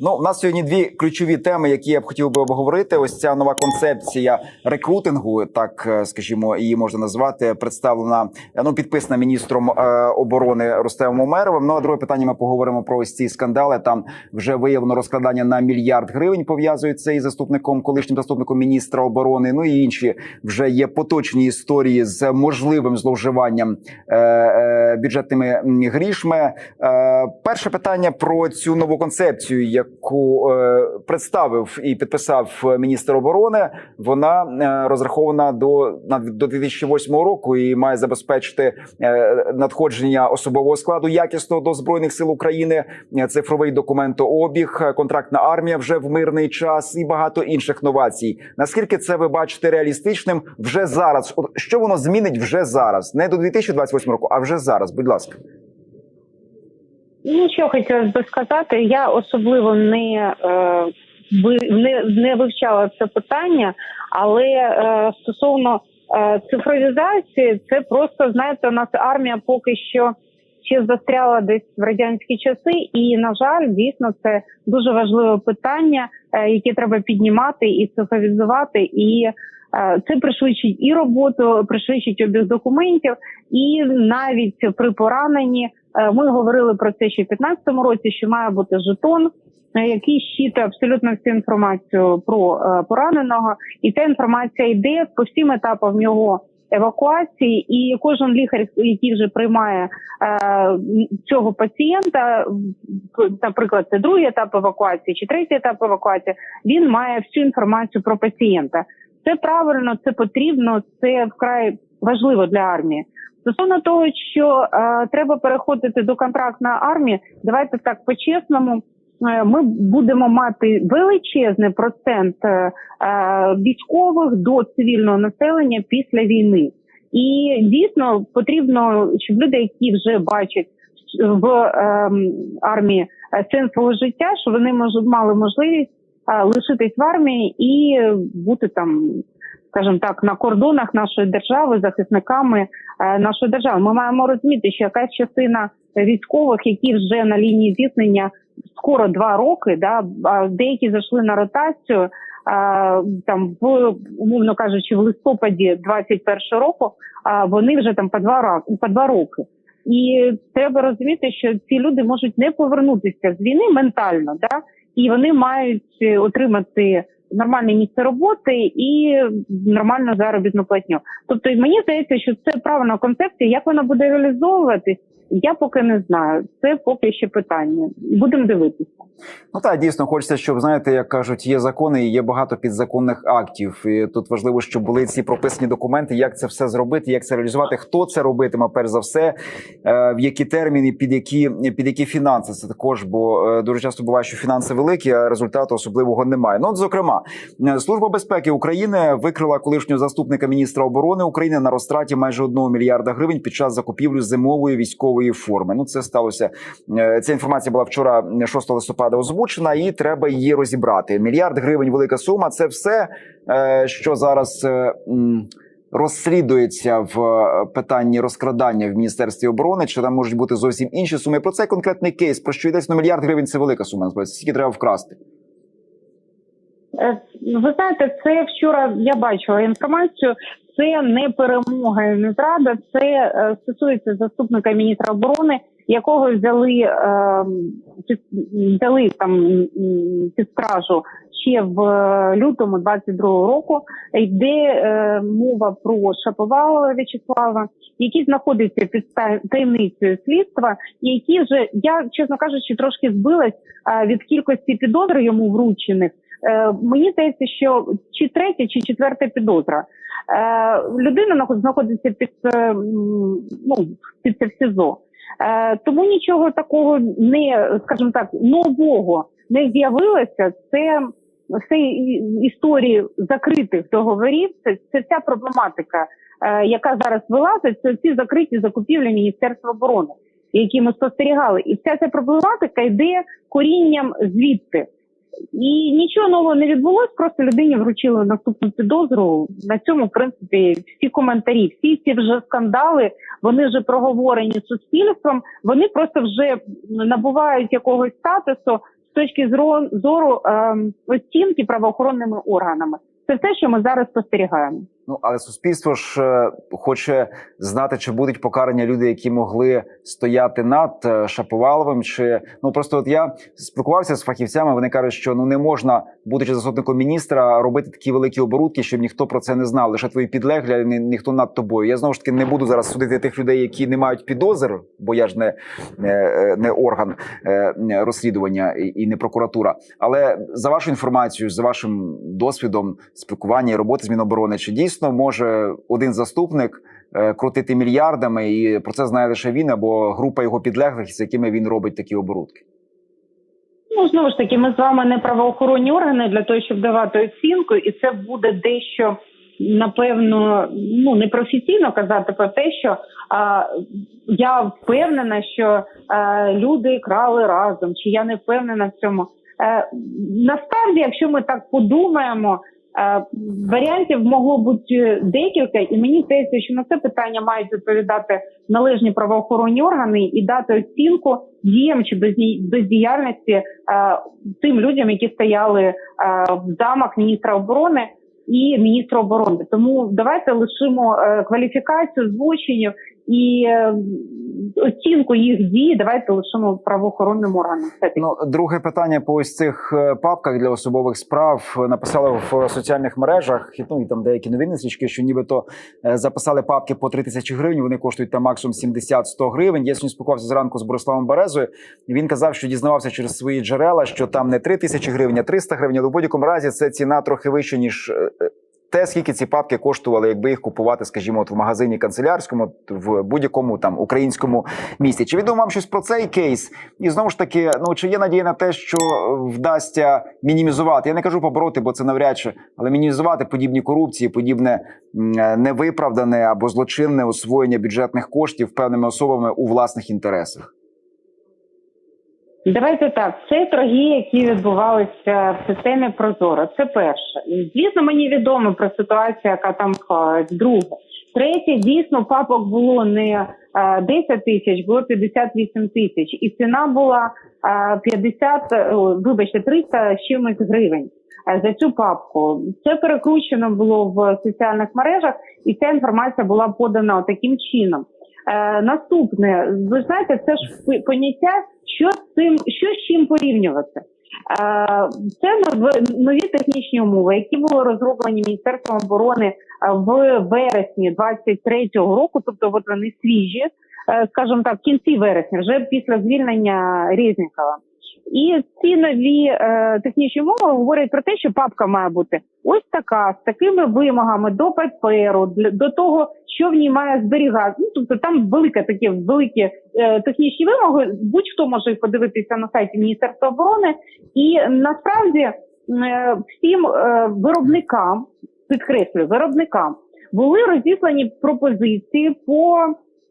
Ну, у нас сьогодні дві ключові теми, які я б хотів би обговорити. Ось ця нова концепція рекрутингу, так е, скажімо, її можна назвати, представлена е, ну підписана міністром е, оборони Рустемом Умеровим. Ну а друге питання ми поговоримо про ось ці скандали. Там вже виявлено розкладання на мільярд гривень. Пов'язується із заступником, колишнім заступником міністра оборони. Ну і інші вже є поточні історії з можливим зловживанням бюджетними грішми. Перше питання про цю нову концепцію, яку е, представив і підписав міністр оборони. Вона е, розрахована до до 2008 року і має забезпечити е, надходження особового складу якісного до збройних сил України, цифровий документообіг, контрактна армія вже в мирний час і багато інших новацій. Наскільки це ви бачите реалістичним вже зараз? Що воно змінить вже зараз, не до 2028 року, а вже зараз. Будь ласка. Ну, що хотілося би сказати, я особливо не, е, не, не вивчала це питання, але е, стосовно е, цифровізації, це просто знаєте, у нас армія поки що ще застряла десь в радянські часи, і на жаль, дійсно це дуже важливе питання, яке треба піднімати і цифровізувати і. Е, Це пришвидшить і роботу, пришвидшить обіг документів, і навіть при пораненні Е, Ми говорили про це ще в 2015 році, що має бути жетон, який щитує абсолютно всю інформацію про е, пораненого, і ця інформація йде по всім етапам його евакуації, і кожен лікар, який вже приймає цього пацієнта, наприклад, це другий етап евакуації чи третій етап евакуації, він має всю інформацію про пацієнта. Це правильно, це потрібно, це вкрай важливо для армії. Стосовно того, що е, треба переходити до контрактної армії, давайте так по-чесному. е, Ми будемо мати величезний процент е, е, військових до цивільного населення після війни, і дійсно потрібно, щоб люди, які вже бачать в е, армії сенс свого життя, що вони мож- мали можливість лишитись в армії і бути там, скажімо так, на кордонах нашої держави, захисниками е, нашої держави. Ми маємо розуміти, що якась частина військових, які вже на лінії зіткнення скоро два роки, да, деякі зайшли на ротацію. Там в умовно кажучи, в листопаді 21 року а вони вже там по два ра- по два роки. І треба розуміти, що ці люди можуть не повернутися з війни ментально, да, і вони мають е, отримати нормальне місце роботи і нормальну заробітну платню. Тобто, мені здається, що це правильна концепція. Як вона буде реалізовуватись, я поки не знаю. Це поки ще питання. Будемо дивитися. Ну так, дійсно хочеться, щоб знаєте, як кажуть, є закони і є багато підзаконних актів. І тут важливо, щоб були ці прописані документи, як це все зробити, як це реалізувати, хто це робитиме, перш за все, е, в які терміни, під які під які фінанси. Це також, бо е, дуже часто буває, що фінанси великі, а результату особливого немає. Ну, от, зокрема, е, служба безпеки України викрила колишнього заступника міністра оборони України на розтраті майже 1 мільярда гривень під час закупівлі зимової військової форми. Ну, це сталося. е, Ця інформація була вчора, 6 листопада, озвучена, і треба її розібрати. Мільярд гривень, велика сума. Це все, е, що зараз. е, Розслідується в питанні розкрадання в міністерстві оборони, чи там можуть бути зовсім інші суми. Про цей конкретний кейс про що йдеться ну, мільярд гривень. Це велика сума. Насправді скільки треба вкрасти. Ви знаєте, це вчора я бачила інформацію. Це не перемога і не зрада. Це е, стосується заступника міністра оборони, якого взяли е, під, взяли там під стражу ще в е, лютому 22-го року. Йде мова про Шаповалова В'ячеслава, який знаходиться під та- таємницею слідства, і які вже я чесно кажучи, трошки збилась від кількості підозр йому вручених. Мені здається, що чи третя, чи четверта підозра. Е, Людина наход- знаходиться під е, ну під це в СІЗО. Е, Тому нічого такого не, скажімо так, нового не з'явилося. Це все історії закритих договорів. Це, це вся проблематика, яка зараз вилазить. Це ці закриті закупівлі Міністерства оборони, які ми спостерігали. І вся ця проблематика йде корінням звідти. І нічого нового не відбулось, просто людині вручили наступну підозру. На цьому, в принципі, всі коментарі, всі ці вже скандали, вони вже проговорені суспільством, вони просто вже набувають якогось статусу з точки зору ем, оцінки правоохоронними органами. Це все, що ми зараз спостерігаємо. Ну але суспільство ж е, хоче знати, чи будуть покарані люди, які могли стояти над е, Шаповаловим. Чи ну просто от я спілкувався з фахівцями. Вони кажуть, що ну не можна, будучи заступником міністра, робити такі великі оборудки, щоб ніхто про це не знав. Лише твої підлеглі, а ні, ніхто над тобою. Я знову ж таки не буду зараз судити тих людей, які не мають підозр, бо я ж не, не, не орган е, розслідування і не прокуратура. Але за вашу інформацію, за вашим досвідом спілкування і роботи з Міноборони, чи дійсно може один заступник е, крутити мільярдами, і про це знає лише він або група його підлеглих, з якими він робить такі оборудки? Ну знову ж таки, ми з вами не правоохоронні органи для того, щоб давати оцінку, і це буде дещо напевно ну непрофесійно казати про те, що а, я впевнена, що а, люди крали разом, чи я не впевнена в цьому. Е, насправді, якщо ми так подумаємо, е, варіантів могло бути декілька, і мені здається, що на це питання мають відповідати належні правоохоронні органи і дати оцінку діям чи безді- бездіяльності е, тим людям, які стояли е, в замах міністра оборони і міністра оборони. Тому давайте лишимо е, кваліфікацію злочинів і е, оцінку їх дій. Давайте лишимо правоохоронним органам. Ну, друге питання по ось цих е, папках для особових справ Е, написали в соціальних мережах. Ну і там деякі новини стрічки, що нібито записали папки по 3 тисячі гривень. Вони коштують там максимум 70-100 гривень. Я сьогодні спілкувався зранку з Бориславом Березою. Він казав, що дізнавався через свої джерела, що там не 3 тисячі гривень, а 300 гривень. Але в будь-якому разі це ціна трохи вища ніж. Те, скільки ці папки коштували, якби їх купувати, скажімо, от в магазині канцелярському, в будь-якому там українському місті. Чи відомо вам щось про цей кейс? І знову ж таки, ну чи є надія на те, що вдасться мінімізувати? Я не кажу побороти, бо це навряд чи, але мінімізувати подібні корупції, подібне е, невиправдане або злочинне освоєння бюджетних коштів певними особами у власних інтересах. Давайте так. Це торги, які відбувалися в системі Прозоро. Це перше. Звісно, мені відомо про ситуацію, яка там. Друге, третє, дійсно, папок було не е, 10 тисяч, було 58 тисяч, і ціна була е, 50, е, вибачте, 300 з чимось гривень. е, За цю папку це перекручено було в соціальних мережах, і ця інформація була подана таким чином. Е, наступне, ви знаєте, це ж поняття, що з цим, що з чим порівнювати. Е, це нов- нові технічні умови, які були розроблені Міністерством оборони е, в вересні 23-го року, тобто от вони свіжі, е, скажімо так, в кінці вересня, вже після звільнення Резнікова. І ці нові е, технічні умови говорять про те, що папка має бути ось така, з такими вимогами до паперу, для, до того, що в ній має зберігати. Ну, тобто там велике такі великі е, технічні вимоги. Будь-хто може подивитися на сайті Міністерства оборони. І насправді е, всім е, виробникам, підкреслюю, виробникам були розіслані пропозиції по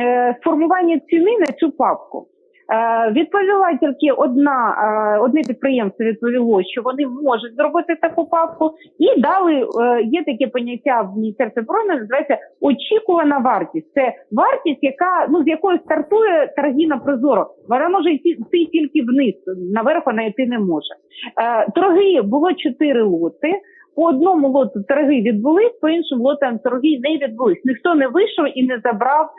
е, сформуванню ціни на цю папку. Е, відповіла тільки одна е, одне підприємство відповіло, що вони можуть зробити таку папку, і дали е, є таке поняття в міністерстві оборони, називається очікувана вартість. Це вартість, яка ну з якої стартує торги на прозоро. Вона може йти, йти тільки вниз, наверх вона йти не може. Торги було чотири лоти. По одному лоту торги відбулись, по іншим лотам торги не відбулись. Ніхто не вийшов і не забрав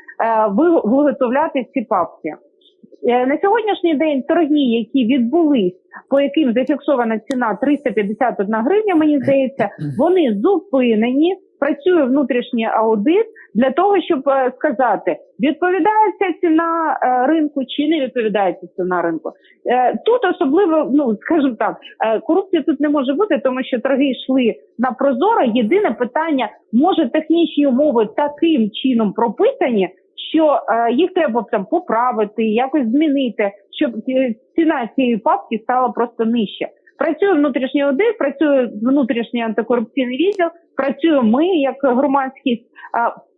виготовляти ці папки. Е, На сьогоднішній день торги, які відбулись, по яким зафіксована ціна 351 гривня, мені здається, вони зупинені. Працює внутрішній аудит для того, щоб е, сказати, відповідає ця ціна е, ринку чи не відповідає ця ціна ринку. Тут особливо, ну скажімо так, корупції тут не може бути, тому що торги йшли на прозоро. Єдине питання, може технічні умови таким чином прописані, що е, їх треба там поправити, якось змінити, щоб ціна цієї папки стала просто нижче. Працює внутрішній аудит, працює внутрішній антикорупційний відділ, працюємо ми як громадськість.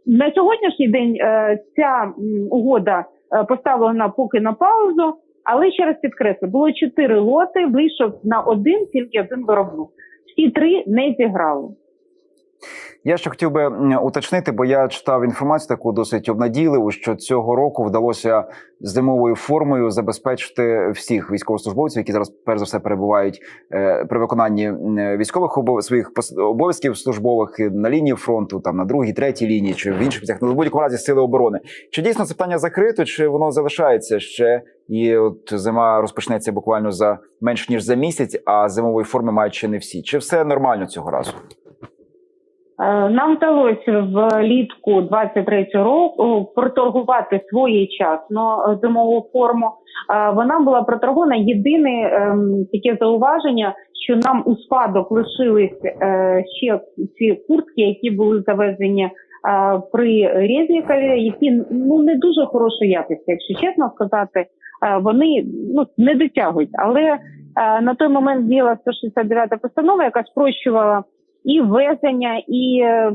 На сьогоднішній день е, ця угода е, поставлена поки на паузу. Але ще раз підкреслю, було чотири лоти, вийшов на один тільки один виробник. Всі три не зіграли. Я ще хотів би уточнити, бо я читав інформацію таку досить обнадійливу, що цього року вдалося зимовою формою забезпечити всіх військовослужбовців, які зараз перш за все перебувають е, при виконанні військових обов... своїх пос- обов'язків службових на лінії фронту, там на другій, третій лінії, чи в інших місцях, ну, в будь-якому разі сили оборони. Чи дійсно це питання закрито, чи воно залишається ще? І от зима розпочнеться буквально за менш ніж за місяць, а зимової форми мають ще не всі. Чи все нормально цього разу? Е, Нам вдалося влітку 23-го року проторгувати своєчасно е, зимову форму. Е, Вона була проторгована. Єдине ем, таке зауваження, що нам у спадок лишились е, ще ці куртки, які були завезені е, при Резнікові, які ну не дуже хорошої якості, якщо чесно сказати. Е, Вони ну не дотягують, але е, на той момент діяла 169 постанова, яка спрощувала і ввезення, і е,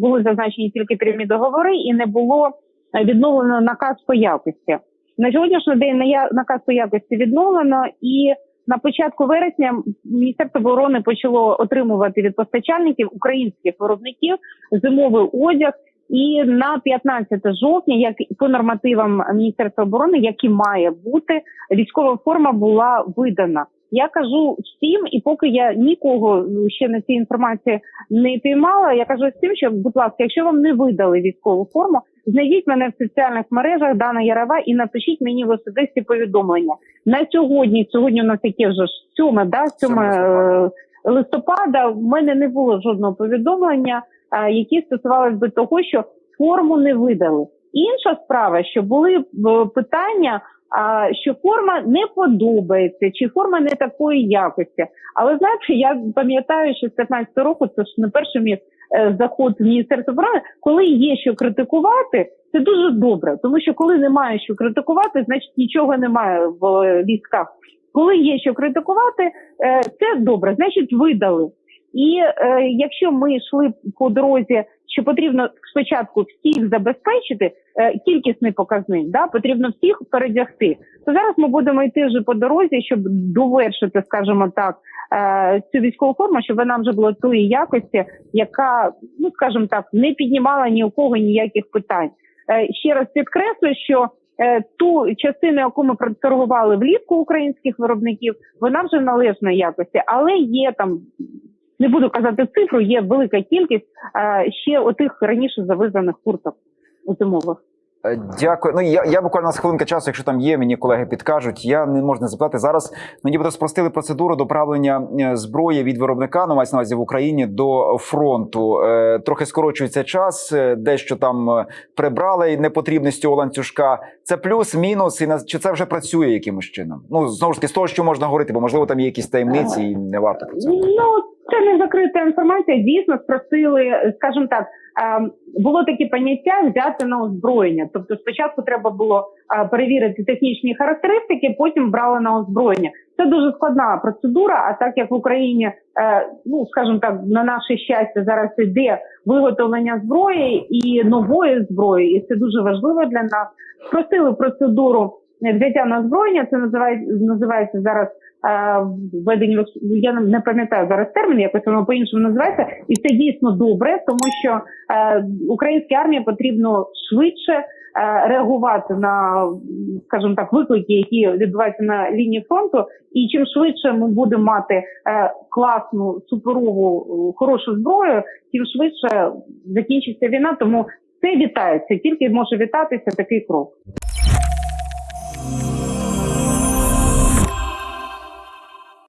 були зазначені тільки прямі договори, і не було е, відновлено наказ по якості. На сьогоднішній день наказ по якості відновлено, і на початку вересня Міністерство оборони почало отримувати від постачальників українських виробників зимовий одяг. І на 15 жовтня, як по нормативам Міністерства оборони, як і має бути, військова форма була видана. Я кажу всім, і поки я нікого ну, ще на цій інформації не піймала, я кажу всім, що, будь ласка, якщо вам не видали військову форму, знайдіть мене в соціальних мережах Дана Ярова і напишіть мені в особисті повідомлення. На сьогодні, сьогодні у нас яке вже ж сьоме, да, сьоме е, листопада. В мене не було жодного повідомлення, е, які стосувалися би того, що форму не видали. Інша справа, що були е, питання що форма не подобається, чи форма не такої якості. Але знаєте, я пам'ятаю, що з 15 року це ж не перший мій е, заход в міністерство оборони, коли є що критикувати, це дуже добре, тому що коли немає що критикувати, значить нічого немає в е, військах. Коли є що критикувати, е, це добре, значить видали. І е, якщо ми йшли по дорозі, що потрібно спочатку всіх забезпечити, е, кількісний показник, да, потрібно всіх передягти, то зараз ми будемо йти вже по дорозі, щоб довершити, скажімо так, е, цю військову форму, щоб вона вже була тої якості, яка, ну скажімо так, не піднімала ні у кого ніяких питань. Е, ще раз підкреслюю, що ту частину, яку ми проторгували влітку українських виробників, вона вже належної якості, але є там. Не буду казати цифру, є велика кількість ще отих раніше завезених курток зимових. Е, Дякую. Ну я, я буквально з хвилинка часу, якщо там є, мені колеги підкажуть. Я не можу не запитати зараз. Ну, нібито спростили процедуру доправлення е, зброї від виробника, ну мається на увазі в Україні до фронту. Е, трохи скорочується час, дещо там прибрали непотрібне з цього ланцюжка. Це плюс, мінус, і на чи це вже працює якимось чином? Ну знову ж таки, з того, що можна говорити, бо можливо там є якісь таємниці, і не варто про це. Ну це не закрита інформація. Дійсно спросили, скажімо так, ем, було таке поняття взяти на озброєння. Тобто, спочатку треба було е, перевірити технічні характеристики, потім брали на озброєння. Це дуже складна процедура. А так як в Україні, е, ну скажімо так, на наше щастя, зараз іде виготовлення зброї і нової зброї, і це дуже важливо для нас. Спросили процедуру взяття на озброєння. Це називається називається зараз. Е, Введення в я не- пам'ятаю зараз термін, якось воно по-іншому називається, і це дійсно добре, тому що е, українській армії потрібно швидше е, реагувати на, скажімо так, виклики, які відбуваються на лінії фронту. І чим швидше ми будемо мати е, класну, суперову, хорошу зброю, тим швидше закінчиться війна. Тому це вітається, тільки може вітатися такий крок.